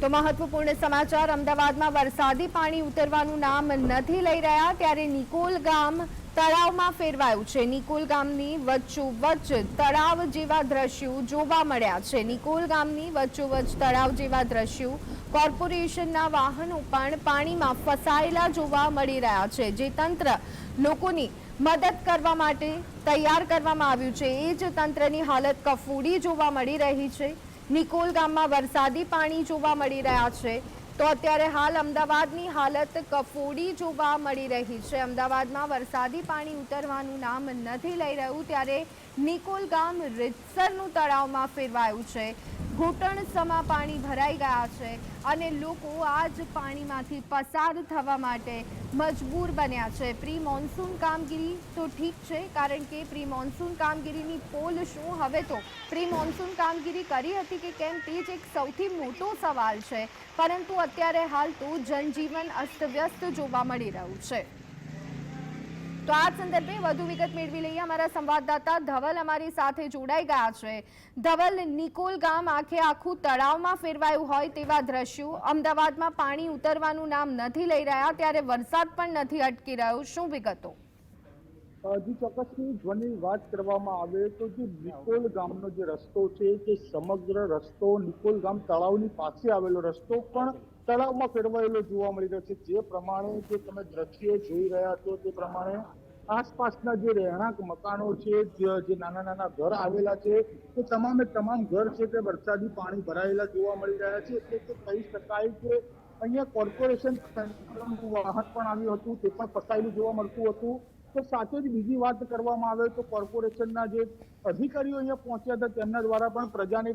તો મહત્વપૂર્ણ સમાચાર, અમદાવાદમાં વરસાદી પાણી ઉતરવાનું નામ નથી લઈ રહ્યા, ત્યારે નિકોલ ગામ તળાવમાં ફેરવાયું છે. નિકોલ ગામની વચ્ચોવચ્ચ તળાવ જેવા દ્રશ્યો જોવા મળ્યા છે. નિકોલ ગામની વચ્ચોવચ્ચ તળાવ જેવા દ્રશ્યો કોર્પોરેશનના વાહનો પણ પાણીમાં ફસાયેલા જોવા મળી રહ્યા છે. જે તંત્ર લોકોની મદદ કરવા માટે તૈયાર કરવામાં આવ્યું છે. એ જ તંત્રની હાલત કફોડી જોવા મળી રહી છે. નિકોલ ગામમાં વરસાદી પાણી જોવા મળી રહ્યા છે. તો અત્યારે હાલ અમદાવાદની હાલત કફોડી જોવા મળી રહી છે. અમદાવાદમાં વરસાદી પાણી ઉતરવાનું નામ નથી લઈ રહ્યું, ત્યારે નિકોલ ગામ રીતસરનું તળાવમાં ફેરવાયું છે. ઘૂંટણ સમા પાણી ભરાઈ ગયા છે અને લોકો આ જ પાણીમાંથી પસાર થવા માટે મજબૂર બન્યા છે. પ્રી મોન્સૂન કામગીરી તો ઠીક છે, કારણ કે પ્રી મોન્સૂન કામગીરીની પોલ શું? હવે તો પ્રી મોન્સૂન કામગીરી કરી હતી કે કેમ તે જ એક સૌથી મોટો સવાલ છે. પરંતુ અત્યારે હાલ તો જનજીવન અસ્તવ્યસ્ત જોવા મળી રહ્યું છે. તો આ સંદર્ભે વધુ વિગત મેળવી લઈએ. અમારા સંવાદદાતા ધવલ અમારી સાથે જોડાઈ ગયા છે. ધવલ, નિકોલ ગામ આખે આખું તળાવમાં ફેરવાયું હોય તેવા દ્રશ્યો. અમદાવાદમાં પાણી ઉતરવાનું નામ નથી લઈ રહ્યા, ત્યારે વરસાદ પણ નથી અટકી રહ્યો. શું વિગતો? હજી ચોક્કસની ધ્વનિ વાત કરવામાં આવે તો જે નિકોલ ગામનો જે રસ્તો છે તે સમગ્ર રસ્તો નિકોલ ગામ તળાવની પાસે આવેલો રસ્તો પણ તળાવમાં ફેરવાયેલો જોવા મળી રહ્યો છે. જે પ્રમાણે જે તમે દ્રશ્યો જોઈ રહ્યા છો તે પ્રમાણે આસપાસના જે રહેણાંક મકાનો છે જે નાના નાના ઘર આવેલા છે, તે તમામે તમામ ઘર છે તે વરસાદી પાણી ભરાયેલા જોવા મળી રહ્યા છે. એટલે કે કહી શકાય કે અહીંયા કોર્પોરેશન વાહન પણ આવ્યું હતું, તે પણ ફસાયેલું જોવા મળતું હતું. તો સાથે જ બીજી વાત કરવામાં આવે તો કોર્પોરેશનના જે અધિકારીઓ અહીંયા પહોંચ્યા હતા, તેમના દ્વારા પણ પ્રજાને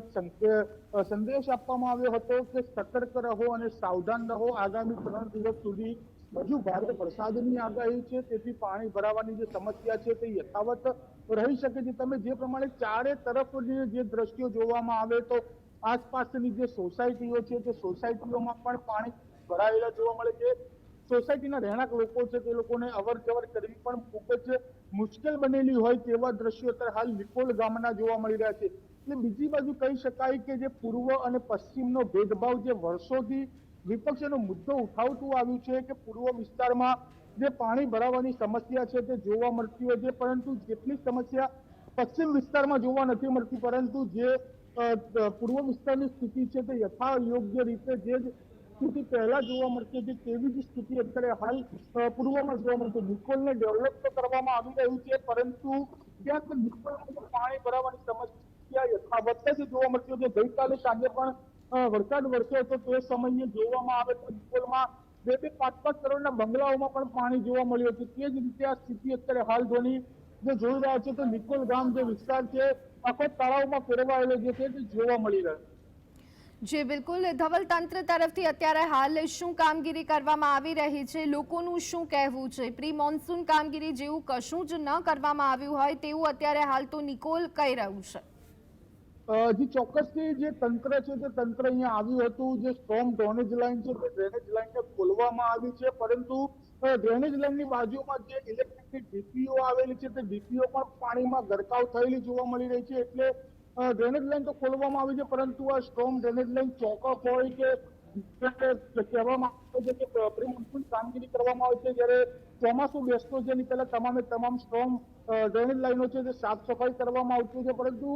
સંદેશ આપવામાં આવ્યો હતો કે સતર્ક રહો અને સાવધાન રહો. આગામી ત્રણ દિવસ સુધી હજુ ભારે વરસાદની આગાહી છે, તેથી પાણી ભરાવાની જે સમસ્યા છે તે યથાવત રહી શકે છે. તમે જે પ્રમાણે ચારે તરફની જે દ્રશ્યો જોવામાં આવે તો આસપાસની જે સોસાયટીઓ છે, તે સોસાયટીઓમાં પણ પાણી ભરાયેલા જોવા મળે છે. સોસાયટીના રહેણાંક લોકો છે તે લોકોને અવર જવર કરવી પણ ખૂબ જ મુશ્કેલ બનેલી હોય તેવા દ્રશ્યો અત્યારે હાલ નિકોલ ગામના જોવા મળી રહ્યા છે. એટલે બીજી બાજુ કહી શકાય કે જે પૂર્વ અને પશ્ચિમનો ભેદભાવ જે વર્ષોથી વિપક્ષનો મુદ્દો ઉઠાવતું આવ્યું છે કે પૂર્વ વિસ્તારમાં જે પાણી ભરાવાની સમસ્યા છે તે જોવા મળતી હોય છે, પરંતુ જેટલી સમસ્યા પશ્ચિમ વિસ્તારમાં જોવા નથી મળતી પરંતુ જે પૂર્વ વિસ્તારની સ્થિતિ છે તે યથા યોગ્ય રીતે જ સ્થિતિ પહેલા જોવા મળતી હતી, તેવી જ સ્થિતિ અત્યારે હાલ પૂર્વમાં જોવા મળતી નિકોલને ડેવલપ તો કરવામાં આવી રહ્યું છે, પરંતુ ત્યાં નિકોલમાં પાણી ભરાવાની સમસ્યા યથાવત જ જોવા મળતી હતી. ગઈકાલે સાંજે પણ વરસાદ વરસ્યો હતો, તે સમયે જોવામાં આવે તો નિકોલમાં બે બે પાંચ પાંચ કરોડના બંગલાઓમાં પણ પાણી જોવા મળ્યું હતું. તે જ રીતે આ સ્થિતિ અત્યારે હાલ ધોની જે જોઈ રહ્યા છે, તો નિકોલ ગામ જે વિસ્તાર છે, આખો તળાવમાં ફેરવાયેલો જે છે, તે જોવા મળી રહ્યો જી, બિલકુલ. ધવલ તંત્ર તરફથી અત્યારે હાલ શું કામગીરી કરવામાં આવી રહી છે? લોકોનું શું કહેવું છે? પ્રી મોન્સૂન કામગીરી જેવું કશું જ ન કરવામાં આવ્યું હોય તેવું અત્યારે હાલ તો નિકોલ કહી રહ્યું છે. જે, ચોક્કસથી જે તંત્ર છે તે તંત્ર અહીંયા આવ્યું હતું. જે સ્ટ્રોંગ ડ્રેનેજ લાઇન છે, તે ડ્રેનેજ લાઇનને ખોલવામાં આવી છે. પરંતુ ડ્રેનેજ લાઇનની બાજુમાં જે ઇલેક્ટ્રિકની ડીપીઓ આવેલી છે, તે ડીપીઓ પણ પાણીમાં ગરકાવ થયેલી જોવા મળી રહી છે. એટલે ડ્રેનેજ લાઇન તો ખોલવામાં આવી છે, પરંતુ આ સ્ટ્રોંગ ડ્રેનેજ લાઇન ચોકઅપ હોય કે કહેવામાં આવે છે કે પ્રી મોન્સૂન કામગીરી કરવામાં આવે છે, જ્યારે ચોમાસું બેસતો છે એની પહેલા તમામે તમામ સ્ટ્રોંગ ડ્રેનેજ લાઈનો છે જે સાફ સફાઈ કરવામાં આવતી છે, પરંતુ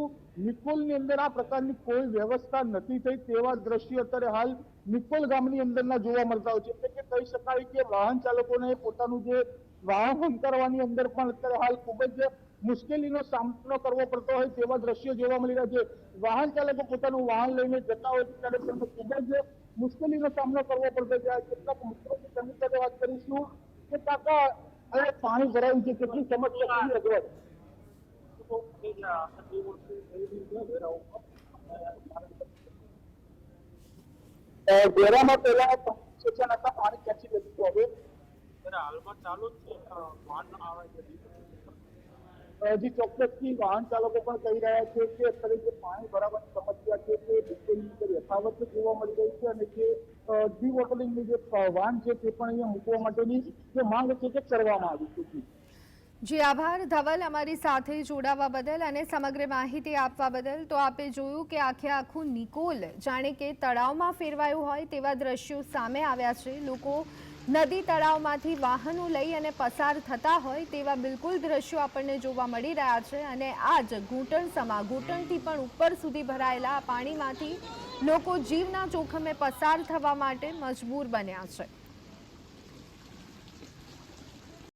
નિકોલની અંદર આ પ્રકારની કોઈ વ્યવસ્થા નથી થઈ તેવા દ્રશ્યો અત્યારે હાલ નિકોલ ગામની અંદરના જોવા મળતા હોય છે. એટલે કે કહી શકાય કે વાહન ચાલકોને પોતાનું જે વાહન હંકારવાની અંદર પણ અત્યારે હાલ ખૂબ જ મુશ્કેલીનો સામનો કરવો પડતો હોય તેવા દ્રશ્યો જોવા મળી રહ્યા છે. વાહન ચાલકો પોતાનું વાહન લઈને જતા હોય ત્યારે તેમને ખૂબ જ મુશ્કેલીનો સામનો કરવો પડતો છે. આ કેટલાક મિત્રો તેમની સાથે વાત કરીશું કે કાકા અને પાણી ભરાયું છે કેટલી સમસ્યા કેવી રજૂઆત વેરામાં પહેલા સેશન હતા પાણી ખેંચી લીધું હવે. હાલમાં ચાલુ જ છે વાહન આવે છે. હજી ચોક્કસથી વાહન ચાલકો પણ કહી રહ્યા છે કે અત્યારે જે પાણી ભરાવાની સમસ્યા છે તે બિલકુલ અંદર યથાવત જોવા મળી રહી છે અને જે ડી વોટરિંગની જે વાહન છે તે પણ અહીંયા મૂકવા માટેની જે માંગ છે તે કરવામાં આવી હતી જી, આભાર. ધવલ અમારી સાથે જોડાવા બદલ અને સમગ્ર માહિતી આપવા બદલ. તો આપે જોયું કે આખે આખું નિકોલ જાણે કે તળાવમાં ફેરવાયું હોય તેવા દ્રશ્યો સામે આવ્યા છે. લોકો નદી તળાવમાંથી વાહનો લઈ અને પસાર થતા હોય તેવા બિલકુલ દ્રશ્યો આપણને જોવા મળી રહ્યા છે અને આ જ ઘૂંટણ સમા ઘૂંટણથી પણ ઉપર સુધી ભરાયેલા પાણીમાંથી લોકો જીવના જોખમે પસાર થવા માટે મજબૂર બન્યા છે.